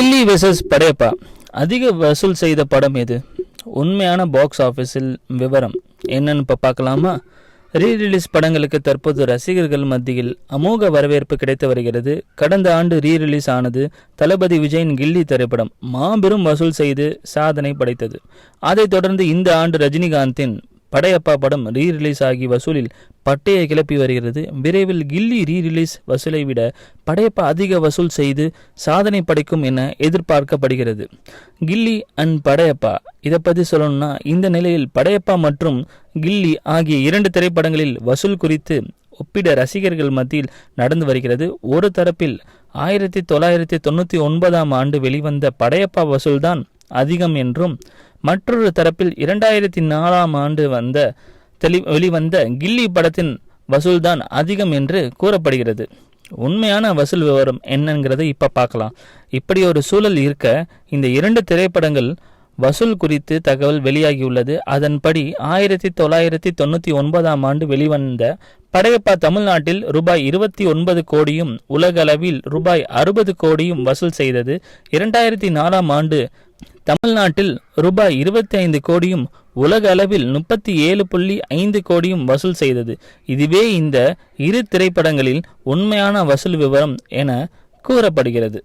கில்லி versus Padayappa அதிக வசூல் செய்த படம் எது? உண்மையான பாக்ஸ் ஆஃபீஸில் விவரம் என்னன்னு இப்போ பார்க்கலாமா? ரீ ரிலீஸ் படங்களுக்கு தற்போது ரசிகர்கள் மத்தியில் அமோக வரவேற்பு கிடைத்து வருகிறது. கடந்த ஆண்டு ரீ ரிலீஸ் ஆனது தளபதி விஜயின் கில்லி திரைப்படம். மாபெரும் வசூல் செய்து சாதனை படைத்தது. அதைத் தொடர்ந்து இந்த ஆண்டு ரஜினிகாந்தின் படையப்பா படம் ரீ ரிலீஸ் ஆகி வசூலில் பட்டையை கிளப்பி வருகிறது. விரைவில் கில்லி ரீ ரிலீஸ் வசூலை விட படையப்பா அதிக வசூல் செய்து சாதனை படைக்கும் என எதிர்பார்க்கப்படுகிறது. கில்லி அண்ட் படையப்பா. இதை பற்றி சொல்லணும்னா இந்த நிலையில் படையப்பா மற்றும் கில்லி ஆகிய இரண்டு திரைப்படங்களில் வசூல் குறித்து ஒப்பிட ரசிகர்கள் மத்தியில் நடந்து வருகிறது. ஒரு தரப்பில் ஆயிரத்தி தொள்ளாயிரத்தி தொண்ணூற்றி ஒன்பதாம் ஆண்டு வெளிவந்த படையப்பா வசூல்தான் அதிகம் என்றும் மற்றொரு தரப்பில் இரண்டாயிரத்தி நாலாம் ஆண்டு வந்த தெளி வெளிவந்த கில்லி படத்தின் வசூல்தான் அதிகம் என்று கூறப்படுகிறது. உண்மையான வசூல் விவரம் என்னங்கிறத இப்போ பார்க்கலாம். இப்படி ஒரு சூழல் இருக்க இந்த இரண்டு திரைப்படங்கள் வசூல் குறித்து தகவல் வெளியாகியுள்ளது. அதன்படி ஆயிரத்தி தொள்ளாயிரத்தி தொண்ணூற்றி ஒன்பதாம் ஆண்டு வெளிவந்த படையப்பா தமிழ்நாட்டில் ரூபாய் இருபத்தி ஒன்பது கோடியும் உலகளவில் ரூபாய் அறுபது கோடியும் வசூல் செய்தது. இரண்டாயிரத்தி நாலாம் ஆண்டு தமிழ்நாட்டில் ரூபாய் இருபத்தி ஐந்து கோடியும் உலக அளவில் முப்பத்தி ஏழு புள்ளி ஐந்து கோடியும் வசூல் செய்தது. இதுவே இந்த இரு திரைப்படங்களில் உண்மையான வசூல் விவரம் என கூறப்படுகிறது.